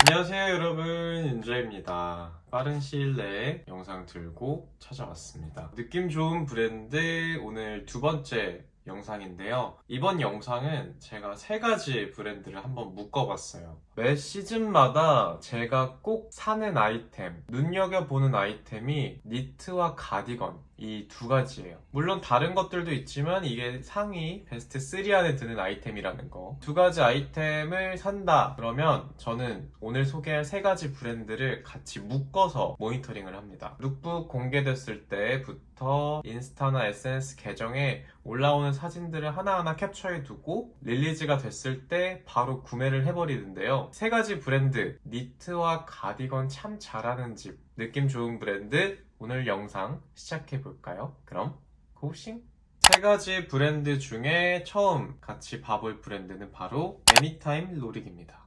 안녕하세요 여러분. 윤주입니다. 빠른 시일 내에 영상 들고 찾아왔습니다. 느낌 좋은 브랜드 오늘 두 번째 영상인데요. 이번 영상은 제가 세 가지 브랜드를 한번 묶어봤어요. 매 시즌마다 제가 꼭 사는 아이템 눈여겨보는 아이템이 니트와 가디건 이 두 가지예요. 물론 다른 것들도 있지만 이게 상위 베스트 3 안에 드는 아이템이라는 거. 두 가지 아이템을 산다 그러면 저는 오늘 소개할 세 가지 브랜드를 같이 묶어서 모니터링을 합니다. 룩북 공개됐을 때부터 인스타나 SNS 계정에 올라오는 사진들을 하나하나 캡처해 두고 릴리즈가 됐을 때 바로 구매를 해버리는데요. 세 가지 브랜드 니트와 가디건 참 잘하는 집. 느낌 좋은 브랜드 오늘 영상 시작해 볼까요? 그럼 고싱 세 가지 브랜드 중에 처음 같이 봐볼 브랜드는 바로 애니타임 로릭입니다.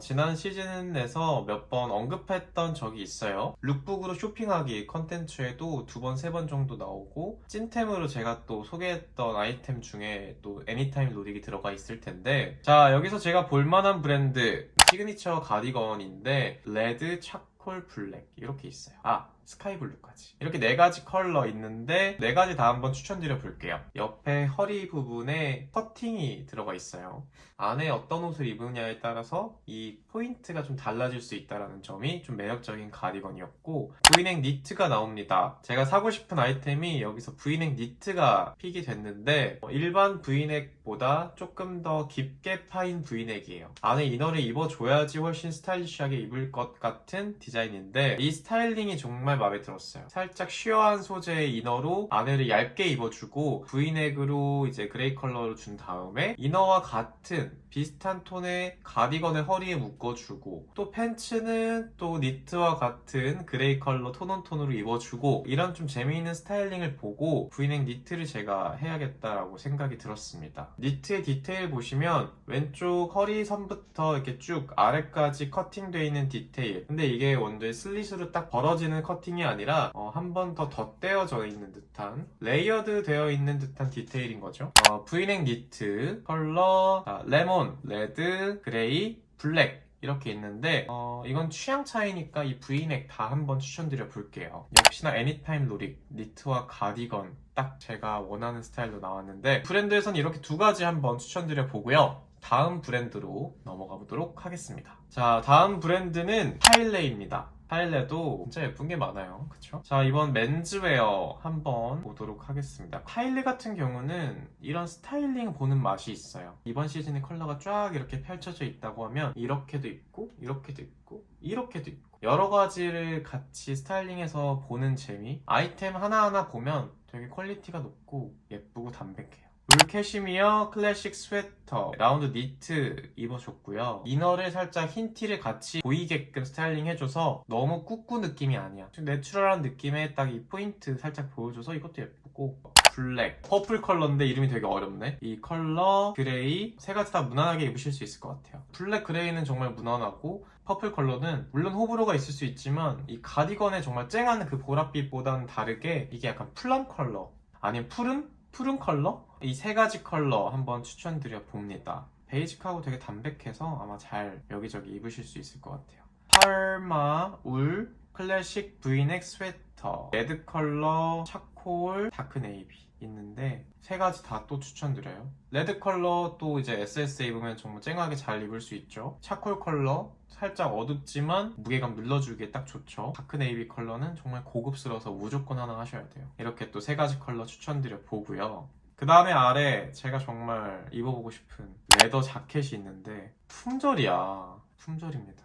지난 시즌에서 몇 번 언급했던 적이 있어요. 룩북으로 쇼핑하기 컨텐츠에도 두 번, 세 번 정도 나오고 찐템으로 제가 또 소개했던 아이템 중에 또 애니타임 로릭이 들어가 있을 텐데 자 여기서 제가 볼만한 브랜드 시그니처 가디건인데 레드, 차콜, 블랙 이렇게 있어요. 아 스카이 블루까지 이렇게 네 가지 컬러 있는데 네 가지 다 한번 추천드려 볼게요. 옆에 허리 부분에 커팅이 들어가 있어요. 안에 어떤 옷을 입으냐에 따라서 이 포인트가 좀 달라질 수 있다는 점이 좀 매력적인 가디건이었고 브이넥 니트가 나옵니다. 제가 사고 싶은 아이템이 여기서 브이넥 니트가 픽이 됐는데 어, 일반 브이넥보다 조금 더 깊게 파인 브이넥이에요. 안에 이너를 입어줘야지 훨씬 스타일리시하게 입을 것 같은 디자인인데 이 스타일링이 정말 마음에 들었어요. 살짝 쉬어한 소재의 이너로 안에를 얇게 입어주고 브이넥으로 이제 그레이 컬러를 준 다음에 이너와 같은 비슷한 톤의 가디건을 허리에 묶어주고 또 팬츠는 또 니트와 같은 그레이 컬러 톤온톤으로 입어주고 이런 좀 재미있는 스타일링을 보고 브이넥 니트를 제가 해야겠다라고 생각이 들었습니다. 니트의 디테일 보시면 왼쪽 허리 선부터 이렇게 쭉 아래까지 커팅되어 있는 디테일 근데 이게 원래 슬릿으로 딱 벌어지는 커팅 이 아니라 한번 더 덧대어져 있는 듯한 레이어드 되어 있는 듯한 디테일인 거죠. 어, 브이넥 니트 컬러 자, 레몬, 레드, 그레이, 블랙 이렇게 있는데 어, 이건 취향 차이니까 이 브이넥 다 한번 추천드려 볼게요. 역시나 애니타임 로릭 니트와 가디건 딱 제가 원하는 스타일로 나왔는데 브랜드에선 이렇게 두 가지 한번 추천드려 보고요. 다음 브랜드로 넘어가 보도록 하겠습니다. 자, 다음 브랜드는 타일레입니다. 타일레도 진짜 예쁜 게 많아요. 그쵸? 자, 이번 맨즈웨어 한번 보도록 하겠습니다. 타일레 같은 경우는 이런 스타일링 보는 맛이 있어요. 이번 시즌에 컬러가 쫙 이렇게 펼쳐져 있다고 하면 이렇게도 있고, 이렇게도 있고, 이렇게도 있고 여러 가지를 같이 스타일링해서 보는 재미 아이템 하나하나 보면 되게 퀄리티가 높고 예쁘고 담백해요. 울 캐시미어 클래식 스웨터 라운드 니트 입어줬고요. 이너를 살짝 흰 티를 같이 보이게끔 스타일링 해줘서 너무 꾸꾸 느낌이 아니야. 좀 내추럴한 느낌의 딱이 포인트 살짝 보여줘서 이것도 예쁘고 블랙, 퍼플 컬러인데 이름이 되게 어렵네. 이 컬러, 그레이 세 가지 다 무난하게 입으실 수 있을 것 같아요. 블랙, 그레이는 정말 무난하고 퍼플 컬러는 물론 호불호가 있을 수 있지만 이 가디건에 정말 쨍한 그 보랏빛보다는 다르게 이게 약간 플럼 컬러 아니면 푸른? 푸른 컬러? 이 세 가지 컬러 한번 추천드려 봅니다. 베이직하고 되게 담백해서 아마 잘 여기저기 입으실 수 있을 것 같아요. 파마, 울, 클래식 브이넥 스웨터, 레드 컬러, 차콜, 다크 네이비 있는데 세 가지 다 또 추천드려요. 레드 컬러 또 이제 SS 입으면 정말 쨍하게 잘 입을 수 있죠. 차콜 컬러 살짝 어둡지만 무게감 눌러주기에 딱 좋죠. 다크 네이비 컬러는 정말 고급스러워서 무조건 하나 하셔야 돼요. 이렇게 또 세 가지 컬러 추천드려 보고요. 그 다음에 아래 제가 정말 입어보고 싶은 레더 자켓이 있는데 품절이야. 품절입니다.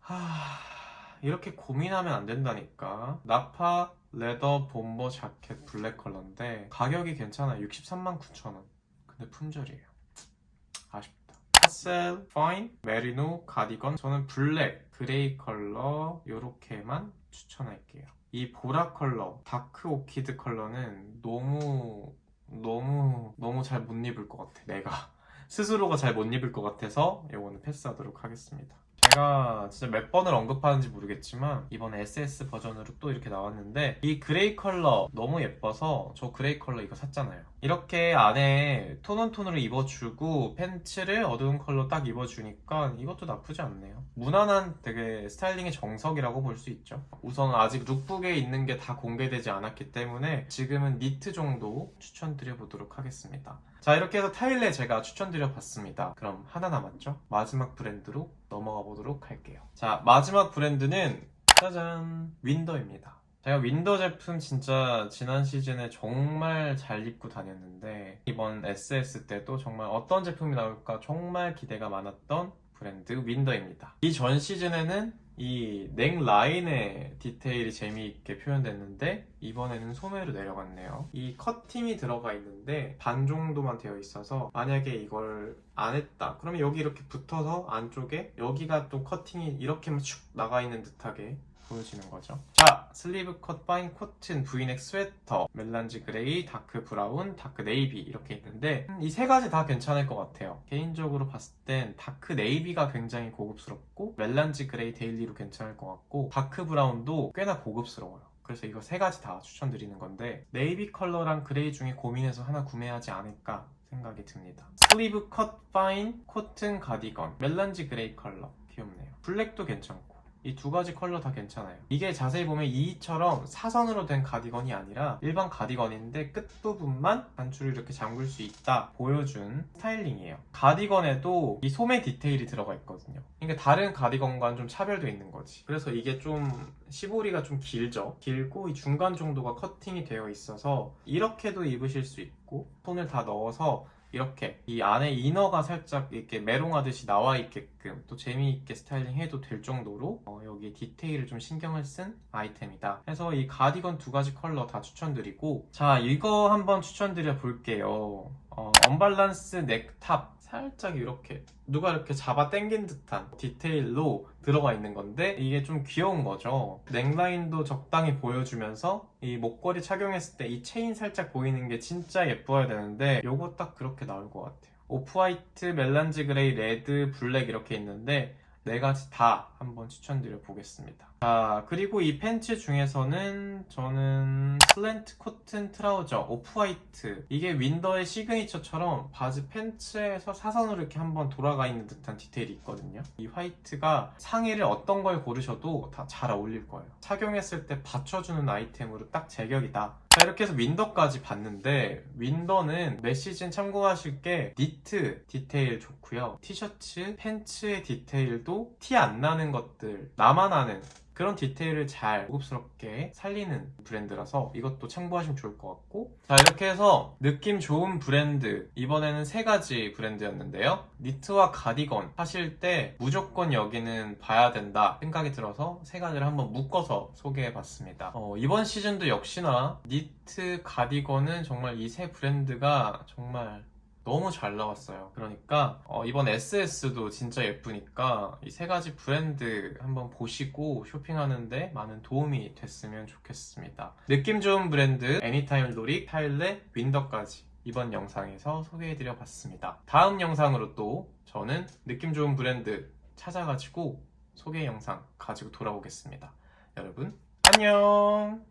하... 이렇게 고민하면 안 된다니까. 나파 레더 bomber 자켓 블랙 컬러인데 가격이 괜찮아요. 63만 9천 원. 근데 품절이에요. 아쉽다. 파셀, 파인, 메리노, 가디건. 저는 블랙, 그레이 컬러 요렇게만 추천할게요. 이 보라 컬러, 다크 오키드 컬러는 너무 너무 너무 잘 못 입을 것 같아. 내가 스스로가 잘 못 입을 것 같아서 이거는 패스하도록 하겠습니다. 제가 진짜 몇 번을 언급하는지 모르겠지만 이번에 SS 버전으로 또 이렇게 나왔는데 이 그레이 컬러 너무 예뻐서 저 그레이 컬러 이거 샀잖아요. 이렇게 안에 톤온톤으로 입어주고 팬츠를 어두운 컬러 딱 입어주니까 이것도 나쁘지 않네요. 무난한 되게 스타일링의 정석이라고 볼 수 있죠. 우선 아직 룩북에 있는 게 다 공개되지 않았기 때문에 지금은 니트 정도 추천드려보도록 하겠습니다. 자 이렇게 해서 타일레 제가 추천드려 봤습니다. 그럼 하나 남았죠? 마지막 브랜드로 넘어가 보도록 할게요. 자 마지막 브랜드는 짜잔 윈더입니다. 제가 윈더 제품 진짜 지난 시즌에 정말 잘 입고 다녔는데 이번 SS 때도 정말 어떤 제품이 나올까 정말 기대가 많았던 브랜드 윈더입니다. 이 전 시즌에는 이넥 라인의 디테일이 재미있게 표현됐는데 이번에는 소매로 내려갔네요. 이 커팅이 들어가 있는데 반 정도만 되어 있어서 만약에 이걸 안 했다 그러면 여기 이렇게 붙어서 안쪽에 여기가 또 커팅이 이렇게만 슉 나가 있는 듯하게 보여지는 거죠. 자, 슬리브 컷 파인 코튼 브이넥 스웨터, 멜란지 그레이, 다크 브라운, 다크 네이비 이렇게 있는데 이 세 가지 다 괜찮을 것 같아요. 개인적으로 봤을 땐 다크 네이비가 굉장히 고급스럽고 멜란지 그레이 데일리로 괜찮을 것 같고 다크 브라운도 꽤나 고급스러워요. 그래서 이거 세 가지 다 추천드리는 건데 네이비 컬러랑 그레이 중에 고민해서 하나 구매하지 않을까 생각이 듭니다. 슬리브 컷 파인 코튼 가디건, 멜란지 그레이 컬러 귀엽네요. 블랙도 괜찮고 이 두 가지 컬러 다 괜찮아요. 이게 자세히 보면 이처럼 사선으로 된 가디건이 아니라 일반 가디건인데 끝부분만 단추를 이렇게 잠글 수 있다 보여준 스타일링이에요. 가디건에도 이 소매 디테일이 들어가 있거든요. 그러니까 다른 가디건과는 좀 차별도 있는 거지. 그래서 이게 좀 시보리가 좀 길죠. 길고 이 중간 정도가 커팅이 되어 있어서 이렇게도 입으실 수 있고 손을 다 넣어서 이렇게 이 안에 이너가 살짝 이렇게 메롱하듯이 나와 있게끔 또 재미있게 스타일링 해도 될 정도로 어, 여기 디테일을 좀 신경을 쓴 아이템이다. 그래서 이 가디건 두 가지 컬러 다 추천드리고 자 이거 한번 추천드려 볼게요. 어, 언밸런스 넥탑 살짝 이렇게 누가 이렇게 잡아 당긴 듯한 디테일로 들어가 있는 건데 이게 좀 귀여운 거죠. 넥라인도 적당히 보여주면서 이 목걸이 착용했을 때 이 체인 살짝 보이는 게 진짜 예뻐야 되는데 요거 딱 그렇게 나올 것 같아요. 오프화이트, 멜란지 그레이, 레드, 블랙 이렇게 있는데 네 가지 다 한번 추천드려 보겠습니다. 자, 그리고 이 팬츠 중에서는 저는 슬렌트 코튼 트라우저 오프화이트 이게 윈더의 시그니처처럼 바지 팬츠에서 사선으로 이렇게 한번 돌아가 있는 듯한 디테일이 있거든요. 이 화이트가 상의를 어떤 걸 고르셔도 다 잘 어울릴 거예요. 착용했을 때 받쳐주는 아이템으로 딱 제격이다. 자 이렇게 해서 윈더까지 봤는데 윈더는 매 시즌 참고하실 게 니트 디테일 좋고요 티셔츠, 팬츠의 디테일도 티 안 나는 것들 나만 아는 그런 디테일을 잘 고급스럽게 살리는 브랜드라서 이것도 참고하시면 좋을 것 같고. 자 이렇게 해서 느낌 좋은 브랜드. 이번에는 세 가지 브랜드였는데요. 니트와 가디건. 하실 때 무조건 여기는 봐야 된다 생각이 들어서 세 가지를 한번 묶어서 소개해 봤습니다. 어, 이번 시즌도 역시나 니트 가디건은 정말 이 세 브랜드가 정말 너무 잘 나왔어요. 그러니까 어, 이번 SS도 진짜 예쁘니까 이 세 가지 브랜드 한번 보시고 쇼핑하는데 많은 도움이 됐으면 좋겠습니다. 느낌 좋은 브랜드 애니타임 로릭, 타일레, 윈더까지 이번 영상에서 소개해드려 봤습니다. 다음 영상으로 또 저는 느낌 좋은 브랜드 찾아가지고 소개 영상 가지고 돌아오겠습니다. 여러분 안녕!